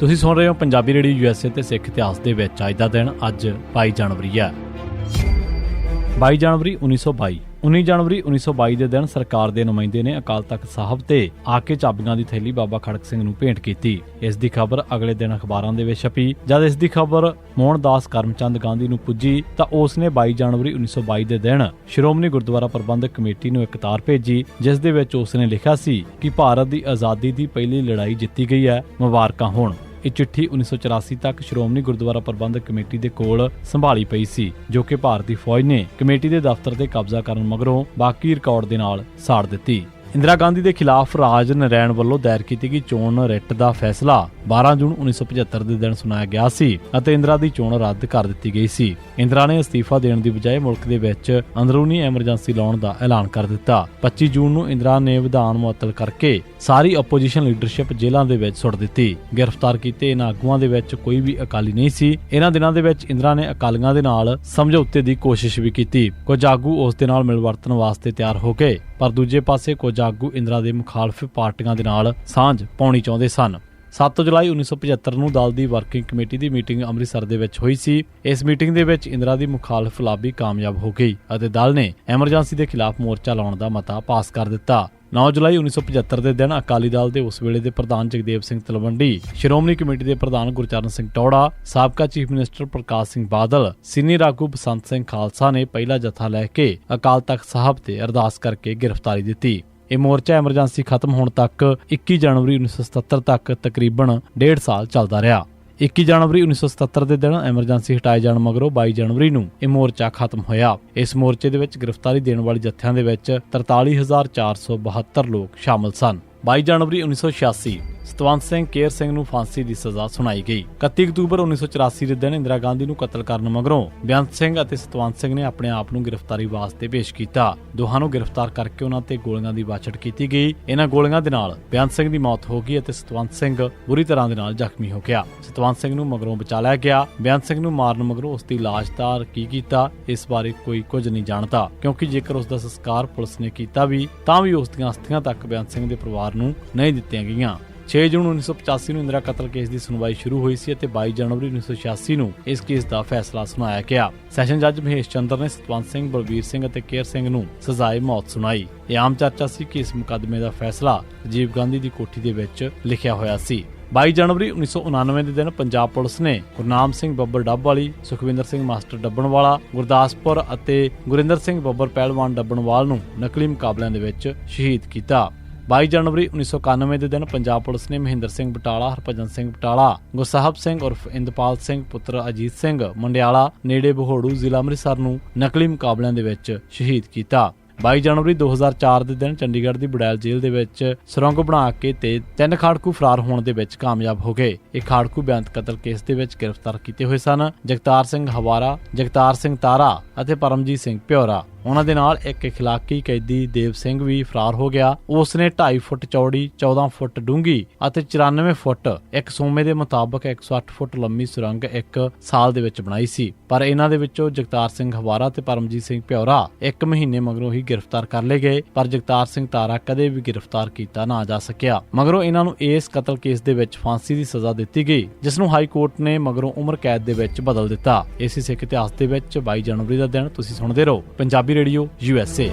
ਤੁਸੀਂ ਸੁਣ ਰਹੇ ਹੋ ਪੰਜਾਬੀ ਰੇਡੀਓ ਯੂਐਸਏ ਤੇ ਸਿੱਖ ਇਤਿਹਾਸ ਦੇ ਵਿੱਚ ਅੱਜ ਦਾ ਦਿਨ, ਅੱਜ 22 ਜਨਵਰੀ ਹੈ। 22 ਜਨਵਰੀ 1922 19 ਜਨਵਰੀ 1922 ਦੇ ਦਿਨ ਸਰਕਾਰ ਦੇ ਨੁਮਾਇੰਦੇ ਨੇ ਅਕਾਲ ਤਖਤ ਸਾਹਿਬ ਤੇ ਆ ਕੇ ਚਾਬੀਆਂ ਦੀ ਥੈਲੀ ਬਾਬਾ ਖੜਕ ਸਿੰਘ ਨੂੰ ਭੇਂਟ ਕੀਤੀ। ਇਸ ਦੀ ਖਬਰ ਅਗਲੇ ਦਿਨ ਅਖਬਾਰਾਂ ਦੇ ਵਿੱਚ ਛਪੀ। ਜਦ ਇਸ ਦੀ ਖਬਰ ਮੋਹਨਦਾਸ ਕਰਮਚੰਦ ਗਾਂਧੀ ਨੂੰ ਪੁੱਜੀ, ਤਾਂ ਉਸ ਨੇ 22 ਜਨਵਰੀ 1922 ਦੇ ਦਿਨ ਸ਼੍ਰੋਮਣੀ ਗੁਰਦੁਆਰਾ ਪ੍ਰਬੰਧਕ ਕਮੇਟੀ ਨੂੰ ਇੱਕ ਤਾਰ ਭੇਜੀ, ਜਿਸ ਦੇ ਵਿੱਚ ਉਸ ਨੇ ਲਿਖਿਆ ਸੀ ਕਿ ਭਾਰਤ ਦੀ ਆਜ਼ਾਦੀ ਦੀ ਪਹਿਲੀ ਲੜਾਈ ਜਿੱਤੀ ਗਈ ਹੈ। ਮੁਬਾਰਕਾਂ ਹੋਣ। ਇਹ ਚਿੱਠੀ 1984 ਤੱਕ ਸ਼੍ਰੋਮਣੀ ਗੁਰਦੁਆਰਾ ਪ੍ਰਬੰਧਕ ਕਮੇਟੀ ਦੇ ਕੋਲ ਸੰਭਾਲੀ ਪਈ ਸੀ, ਜੋ ਕਿ ਭਾਰਤੀ ਫੌਜ ਨੇ ਕਮੇਟੀ ਦੇ ਦਫ਼ਤਰ ਤੇ ਕਬਜ਼ਾ ਕਰਨ ਮਗਰੋਂ ਬਾਕੀ ਰਿਕਾਰਡ ਦੇ ਨਾਲ ਸਾੜ ਦਿੱਤੀ। ਇੰਦਰਾ ਗਾਂਧੀ ਦੇ ਖਿਲਾਫ ਰਾਜ ਨਰੈਣ ਵੱਲੋਂ ਦਾਇਰ ਕੀਤੀ ਗਈ ਚੋਣ ਰਿਟ ਦਾ ਫੈਸਲਾ 12 ਜੂਨ 1975 ਦੇ ਦਿਨ ਸੁਣਾਇਆ ਗਿਆ ਸੀ ਅਤੇ ਇੰਦਰਾ ਦੀ ਚੋਣ ਰੱਦ ਕਰ ਦਿੱਤੀ ਗਈ ਸੀ। ਇੰਦਰਾ ਨੇ ਅਸਤੀਫਾ ਦੇਣ ਦੀ ਬਜਾਏ ਮੁਲਕ ਦੇ ਵਿੱਚ ਅੰਦਰੂਨੀ ਐਮਰਜੈਂਸੀ ਲਾਉਣ ਦਾ ਐਲਾਨ ਕਰ ਦਿੱਤਾ। 25 ਜੂਨ ਨੂੰ ਇੰਦਰਾ ਨੇ ਵਿਧਾਨ ਮੁਅੱਤਲ ਕਰਕੇ ਸਾਰੀ ਆਪੋਜੀਸ਼ਨ ਲੀਡਰਸ਼ਿਪ ਜੇਲ੍ਹਾਂ ਦੇ ਵਿੱਚ ਸੁੱਟ ਦਿੱਤੀ। ਗ੍ਰਿਫਤਾਰ ਕੀਤੇ ਇਹਨਾਂ ਆਗੂਆਂ ਦੇ ਵਿੱਚ ਕੋਈ ਵੀ ਅਕਾਲੀ ਨਹੀਂ ਸੀ। ਇਹਨਾਂ ਦਿਨਾਂ ਦੇ ਵਿੱਚ ਇੰਦਰਾ ਨੇ ਅਕਾਲੀਆਂ ਦੇ ਨਾਲ ਸਮਝੌਤੇ ਦੀ ਕੋਸ਼ਿਸ਼ ਵੀ ਕੀਤੀ। ਕੁਝ ਆਗੂ ਉਸ ਦੇ ਨਾਲ ਮਿਲਵਰਤਨ ਵਾਸਤੇ ਤਿਆਰ ਹੋ ਗਏ, ਪਰ ਦੂਜੇ ਪਾਸੇ ਕੁਝ ਆਗੂ ਇੰਦਰਾ ਦੇ ਮੁਖਾਲਫ ਪਾਰਟੀਆਂ ਦੇ ਨਾਲ ਸਾਂਝ ਪਾਉਣੀ ਚਾਹੁੰਦੇ ਸਨ। 7 ਜੁਲਾਈ 1975 ਨੂੰ ਦਲ ਦੀ ਵਰਕਿੰਗ ਕਮੇਟੀ ਦੀ ਮੀਟਿੰਗ ਅੰਮ੍ਰਿਤਸਰ ਦੇ ਵਿੱਚ ਹੋਈ ਸੀ। ਇਸ ਮੀਟਿੰਗ ਦੇ ਵਿੱਚ ਇੰਦਰਾ ਦੀ ਮੁਖਾਲਫ ਲਾਬੀ ਕਾਮਯਾਬ ਹੋ ਗਈ ਅਤੇ ਦਲ ਨੇ ਐਮਰਜੈਂਸੀ ਦੇ ਖਿਲਾਫ ਮੋਰਚਾ ਲਾਉਣ ਦਾ ਮਤਾ ਪਾਸ ਕਰ ਦਿੱਤਾ। 9 ਜੁਲਾਈ 1975 ਦੇ ਦਿਨ ਅਕਾਲੀ ਦਲ ਦੇ ਉਸ ਵੇਲੇ ਦੇ ਪ੍ਰਧਾਨ ਜਗਦੇਵ ਸਿੰਘ ਤਲਵੰਡੀ, ਸ਼੍ਰੋਮਣੀ ਕਮੇਟੀ ਦੇ ਪ੍ਰਧਾਨ ਗੁਰਚਰਨ ਸਿੰਘ ਟੌੜਾ ਸਾਬਕਾ chief minister Parkash Singh Badal, senior ਆਗੂ ਬਸੰਤ ਸਿੰਘ ਖਾਲਸਾ ਨੇ ਪਹਿਲਾ ਜਥਾ ਲੈ ਕੇ ਅਕਾਲ ਤਖਤ ਸਾਹਿਬ ਤੇ ਅਰਦਾਸ ਕਰਕੇ ਗ੍ਰਿਫਤਾਰੀ ਦਿੱਤੀ। ਇਹ ਮੋਰਚਾ ਐਮਰਜੈਂਸੀ ਖਤਮ ਹੋਣ ਤੱਕ 21 ਜਨਵਰੀ 1977 ਤੱਕ ਤਕਰੀਬਨ 1.5 ਸਾਲ ਚੱਲਦਾ ਰਿਹਾ। 21 ਜਨਵਰੀ 1977 ਦੇ ਦਿਨ ਐਮਰਜੈਂਸੀ ਹਟਾਏ ਜਾਣ ਮਗਰੋਂ 22 ਜਨਵਰੀ ਨੂੰ ਇਹ ਮੋਰਚਾ ਖਤਮ ਹੋਇਆ। ਇਸ ਮੋਰਚੇ ਦੇ ਵਿੱਚ ਗ੍ਰਿਫਤਾਰੀ ਦੇਣ ਵਾਲੇ ਜਥਿਆਂ ਦੇ ਵਿੱਚ 43472 ਲੋਕ ਸ਼ਾਮਲ ਸਨ। 22 ਜਨਵਰੀ 1986 ਸਤਵੰਤ ਸਿੰਘ ਕੇਰ ਸਿੰਘ ਨੂੰ ਫਾਂਸੀ ਦੀ ਸਜ਼ਾ ਸੁਣਾਈ ਗਈ। 31 ਅਕਤੂਬਰ 1984 ਦੇ ਦਿਨ ਇੰਦਰਾ ਗਾਂਧੀ ਨੂੰ ਕਤਲ ਕਰਨ ਮਗਰੋਂ ਬੇਅੰਤ ਸਿੰਘ ਅਤੇ ਸਤਵੰਤ ਸਿੰਘ ਨੇ ਆਪਣੇ ਆਪ ਨੂੰ ਗ੍ਰਿਫਤਾਰੀ ਵਾਸਤੇ ਪੇਸ਼ ਕੀਤਾ। ਦੋਹਾਂ ਨੂੰ ਗ੍ਰਿਫਤਾਰ ਕਰਕੇ ਉਹਨਾਂ ਤੇ ਗੋਲੀਆਂ ਦੀ ਬਾਛੜ ਕੀਤੀ ਗਈ। ਇਹਨਾਂ ਗੋਲੀਆਂ ਦੇ ਨਾਲ ਬੇਅੰਤ ਸਿੰਘ ਦੀ ਮੌਤ ਹੋ ਗਈ ਅਤੇ ਸਤਵੰਤ ਸਿੰਘ ਬੁਰੀ ਤਰ੍ਹਾਂ ਦੇ ਨਾਲ ਜ਼ਖਮੀ ਹੋ ਗਿਆ। ਸਤਵੰਤ ਸਿੰਘ ਨੂੰ ਮਗਰੋਂ ਬਚਾ ਲਿਆ ਗਿਆ। ਬੇਅੰਤ ਸਿੰਘ ਨੂੰ ਮਾਰਨ ਮਗਰੋਂ ਉਸ ਦੀ ਲਾਸ਼ ਦਾ ਕੀ ਕੀਤਾ, ਇਸ ਬਾਰੇ ਕੋਈ ਕੁਝ ਨਹੀਂ ਜਾਣਦਾ, ਕਿਉਂਕਿ ਜੇਕਰ ਉਸ ਦਾ ਸੰਸਕਾਰ ਪੁਲਿਸ ਨੇ ਕੀਤਾ ਵੀ, ਤਾਂ ਵੀ ਉਸ ਦੀਆਂ ਅਸਥੀਆਂ ਤੱਕ ਬੇਅੰਤ ਸਿੰਘ ਦੇ ਪਰਿਵਾਰ ਨੂੰ ਨਹੀਂ ਦਿੱਤੀਆਂ ਗਈਆਂ। 6 ਜੂਨ 1985 ਨੂੰ ਇੰਦਰਾ ਕਤਲ ਕੇਸ ਦੀ ਸੁਣਵਾਈ ਸ਼ੁਰੂ ਹੋਈ ਸੀ ਅਤੇ 22 ਜਨਵਰੀ 1986 ਨੂੰ ਇਸ ਕੇਸ ਦਾ ਫੈਸਲਾ ਸੁਣਾਇਆ ਗਿਆ। ਸੈਸ਼ਨ ਜੱਜ ਮਹੇਸ਼ ਚੰਦਰ ਨੇ ਸਤਵੰਤ ਸਿੰਘ, ਬਲਬੀਰ ਸਿੰਘ ਅਤੇ ਕੇਰ ਸਿੰਘ ਨੂੰ ਸਜ਼ਾਏ ਮੌਤ ਸੁਣਾਈ। ਇਹ ਆਮ ਚਰਚਾ ਸੀ ਕਿ ਇਸ ਮੁਕੱਦਮੇ ਦਾ ਫੈਸਲਾ ਰਾਜੀਵ ਗਾਂਧੀ ਦੀ ਕੋਠੀ ਦੇ ਵਿੱਚ ਲਿਖਿਆ ਹੋਇਆ ਸੀ। 22 ਜਨਵਰੀ 1999 ਦੇ ਦਿਨ ਪੰਜਾਬ ਪੁਲਿਸ ਨੇ ਗੁਰਨਾਮ ਸਿੰਘ ਬੱਬਰ ਡੱਬ ਵਾਲੀ ਸੁਖਵਿੰਦਰ ਸਿੰਘ ਮਾਸਟਰ ਡੱਬਣ ਵਾਲਾ ਗੁਰਦਾਸਪੁਰ ਅਤੇ ਗੁਰਿੰਦਰ ਸਿੰਘ ਬੱਬਰ ਪਹਿਲਵਾਨ ਡੱਬਣਵਾਲ ਨੂੰ ਨਕਲੀ ਮੁਕਾਬਲਿਆਂ ਦੇ ਵਿੱਚ ਸ਼ਹੀਦ ਕੀਤਾ। 22 ਜਨਵਰੀ 1991 ਦੇ ਦਿਨ ਪੰਜਾਬ ਪੁਲਿਸ ਨੇ ਮਹਿੰਦਰ ਸਿੰਘ ਬਟਾਲਾ, ਹਰਭਜਨ ਸਿੰਘ ਬਟਾਲਾ, ਗੁਰਸਾਹਿਬ ਸਿੰਘ ਉਰਫ ਇੰਦਪਾਲ ਸਿੰਘ, ਪੁੱਤਰ ਅਜੀਤ ਸਿੰਘ, ਮੰਡਿਆਲਾ, ਨੇੜੇ ਬਹੋੜੂ ਜ਼ਿਲ੍ਹਾ ਅੰਮ੍ਰਿਤਸਰ ਨੂੰ ਨਕਲੀ ਮੁਕਾਬਲਿਆਂ ਦੇ ਵਿੱਚ ਸ਼ਹੀਦ ਕੀਤਾ। 22 ਜਨਵਰੀ 2004 ਦੇ ਦਿਨ ਚੰਡੀਗੜ੍ਹ ਦੀ ਬੁੜੈਲ ਜੇਲ੍ਹ ਦੇ ਵਿੱਚ ਸੁਰੰਗ ਬਣਾ ਕੇ ਤੇ ਤਿੰਨ ਖਾੜਕੂ ਫਰਾਰ ਹੋਣ ਦੇ ਵਿੱਚ ਕਾਮਯਾਬ ਹੋ ਗਏ। ਇਹ ਖਾੜਕੂ ਬੇਅੰਤ ਕਤਲ ਕੇਸ ਦੇ ਵਿੱਚ ਗ੍ਰਿਫਤਾਰ ਕੀਤੇ ਹੋਏ ਸਨ। ਜਗਤਾਰ ਸਿੰਘ ਹਵਾਰਾ, ਜਗਤਾਰ ਸਿੰਘ ਤਾਰਾ ਅਤੇ ਪਰਮਜੀਤ ਸਿੰਘ ਪਿਓਰਾ। ਉਹਨਾਂ ਦੇ ਨਾਲ ਇੱਕ ਇਖਲਾਕੀ ਕੈਦੀ ਦੇਵ ਸਿੰਘ ਵੀ ਫਰਾਰ ਹੋ ਗਿਆ। ਉਸ ਨੇ 2.5 ਫੁੱਟ ਚੌੜੀ 14 ਫੁੱਟ ਡੂੰਘੀ ਅਤੇ 94 ਫੁੱਟ ਇੱਕ ਸੋਮੇ ਦੇ ਮੁਤਾਬਕ 108 ਫੁੱਟ ਲੰਮੀ ਸੁਰੰਗ ਇੱਕ ਸਾਲ ਦੇ ਵਿੱਚ ਬਣਾਈ ਸੀ। ਪਰ ਇਹਨਾਂ ਦੇ ਵਿੱਚੋਂ ਜਗਤਾਰ ਸਿੰਘ ਹਵਾਰਾ ਤੇ ਪਰਮਜੀਤ ਸਿੰਘ ਪਿਓਰਾ ਇੱਕ ਮਹੀਨੇ ਮਗਰੋਂ ਹੀ ਗ੍ਰਿਫਤਾਰ ਕਰ ਲਏ ਗਏ, ਪਰ ਜਗਤਾਰ ਸਿੰਘ ਤਾਰਾ ਕਦੇ ਵੀ ਗ੍ਰਿਫਤਾਰ ਕੀਤਾ ਨਾ ਜਾ ਸਕਿਆ। ਮਗਰੋਂ ਇਹਨਾਂ ਨੂੰ ਇਸ ਕਤਲ ਕੇਸ ਦੇ ਵਿੱਚ ਫਾਂਸੀ ਦੀ ਸਜ਼ਾ ਦਿੱਤੀ ਗਈ, ਜਿਸ ਨੂੰ ਹਾਈ ਕੋਰਟ ਨੇ ਮਗਰੋਂ ਉਮਰ ਕੈਦ ਦੇ ਵਿੱਚ ਬਦਲ ਦਿੱਤਾ। ਇਸੇ ਸਿੱਖ ਇਤਿਹਾਸ ਦੇ ਵਿੱਚ 22 ਜਨਵਰੀ ਦਾ ਦਿਨ ਤੁਸੀਂ ਸੁਣਦੇ ਰਹੋ। Punjabi B radio USA